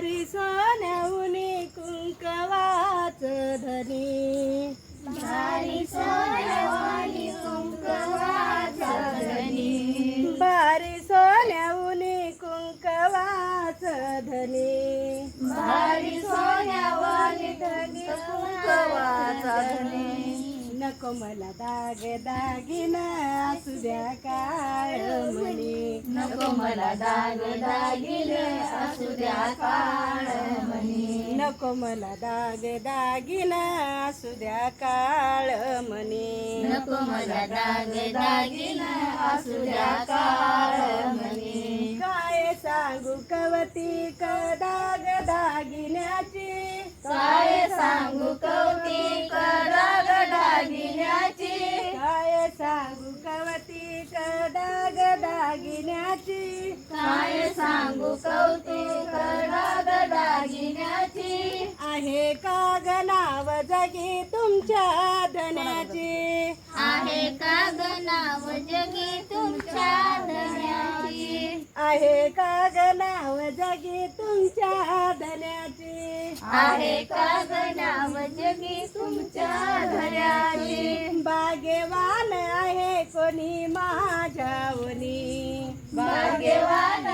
भारी सोन्याहुनी कुंकवाच धनी भारी सोन्यावानी कुंकवाचा धनी भारी सोन्याहुनी कुंकवाच धनी भारी सोन्यावानी धनी कुंकवाचा धनी मला दाग दागिन असू द्या काळ म्हणी. नको मला दाग दागिने असू द्या काळ म्हणी. नको मला दाग दागिन असू द्या काळ म्हणी. नको मला दाग दागिने असू द्या काळ म्हणी. काय सांगू कवती क दाग दागिन्याची. काय सांगू कौतिक काय सांगू कौतिक दाग दागिन्याची आहे का ग नाव जगी तुमच्या धन्याची? आहे का जगी तुमच्या धन्याची? आहे का नाव जगी तुमच्या धन्याची? आहे का जगी तुमच्या धन्याची भाग्यवान आहे कोणी माझ्यावनी. भाग्यवान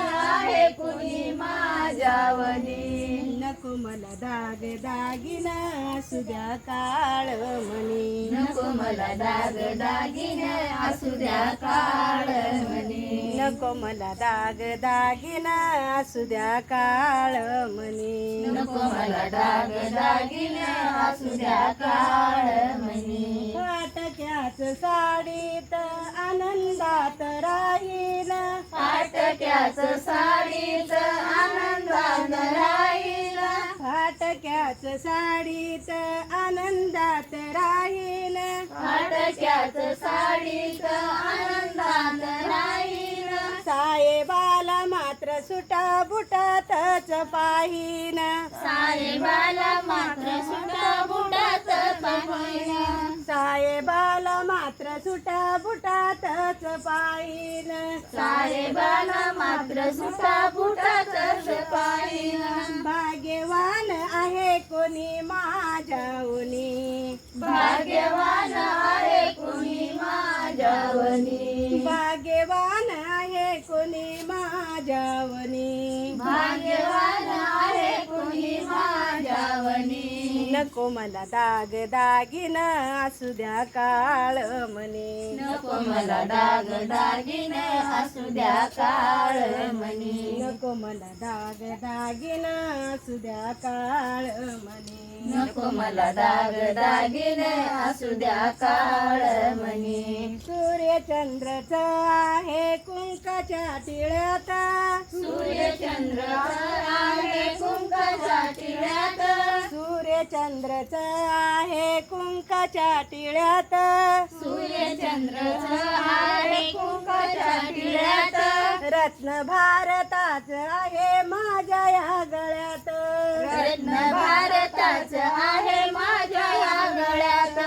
मला दाग दागिना असू द्या काळ म्हणी नको मला दाग दागिने असू द्या काळ म्हणे नको मला दाग दागिना असू द्या काळ म्हणी नको मला दाग दागिने असू द्या काळ म्हणे फाटक्याच साडीत आनंदात राहील. फाटक्याच साडीच आनंदात राहील. फाटक्याच साडीत आनंदात राहील फाटक्याच साडीच आनंदात राहील साहेबाला मात्र सुटा बुटातच पाहीन. साहेबाला मात्र सुटा सुटा बुटातच पाहीन. साहेबाला मात्र सुटा बुटाच पाहिन. भाग्यवान आहे कोणी माझ्याऊनी भाग्यवान नको मला दाग दागिन असू द्या काळ म्हणे. नको मला दाग दागिने असू द्या काळ म्हणी. नको मला दाग दागिन असू द्या काळ म्हणे. नको मला दाग दागिने असू द्या काळ म्हणी. सूर्यचंद्रच आहे कुंकाच्या टिळ्यात सूर्यचंद्र सूर्यचंद्रच आहे कुंकाच्या टिळ्यात. सूर्यचंद्र आहे कुंकाच्या टिळ्यात. रत्न भारताच आहे माझ्या या गळ्यात. रत्न भारताच आहे माझ्या या गळ्यात.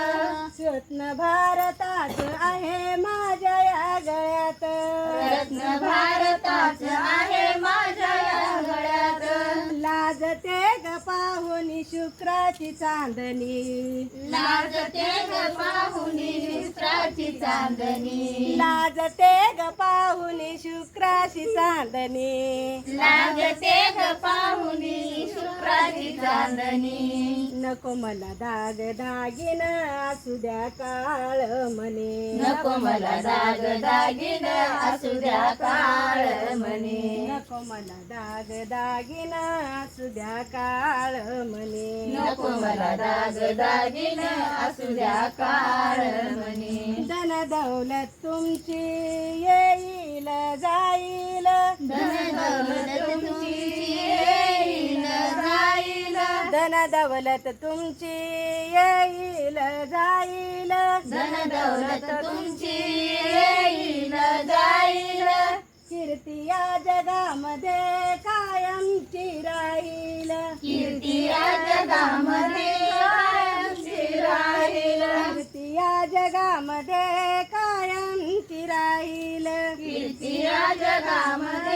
रत्न भारताच आहे माझ्या या गळ्यात. रत्न भारताच शुक्राची चांदणी. लाजते ग पाहुनी मित्राची चांदणी. लाजते ग पाहुनी शुक्राची चांदणी. लागते ग पाहुनी शुक्राची चांदणी. नको मला दाग दागिन असू द्या काळ म्हणे. नको मला दाग दागिन असू द्या काळ म्हणे. नको मला दाग दागिन असू द्या काळ म्हणे नको मला दाग दागिन असू द्या काळ म्हणे धन दौलत तुमची येईल जाईल. धन दौलत तुमची येईल जाईल. धन दौलत तुमची येईल जाईल. धन दौलत तुमची येईल या जगामध्ये कायमची राहील कीर्ती या जगामध्ये कायमची राहील कीर्ती या जगामध्ये कायमची राहील कीर्ती या जगामध्ये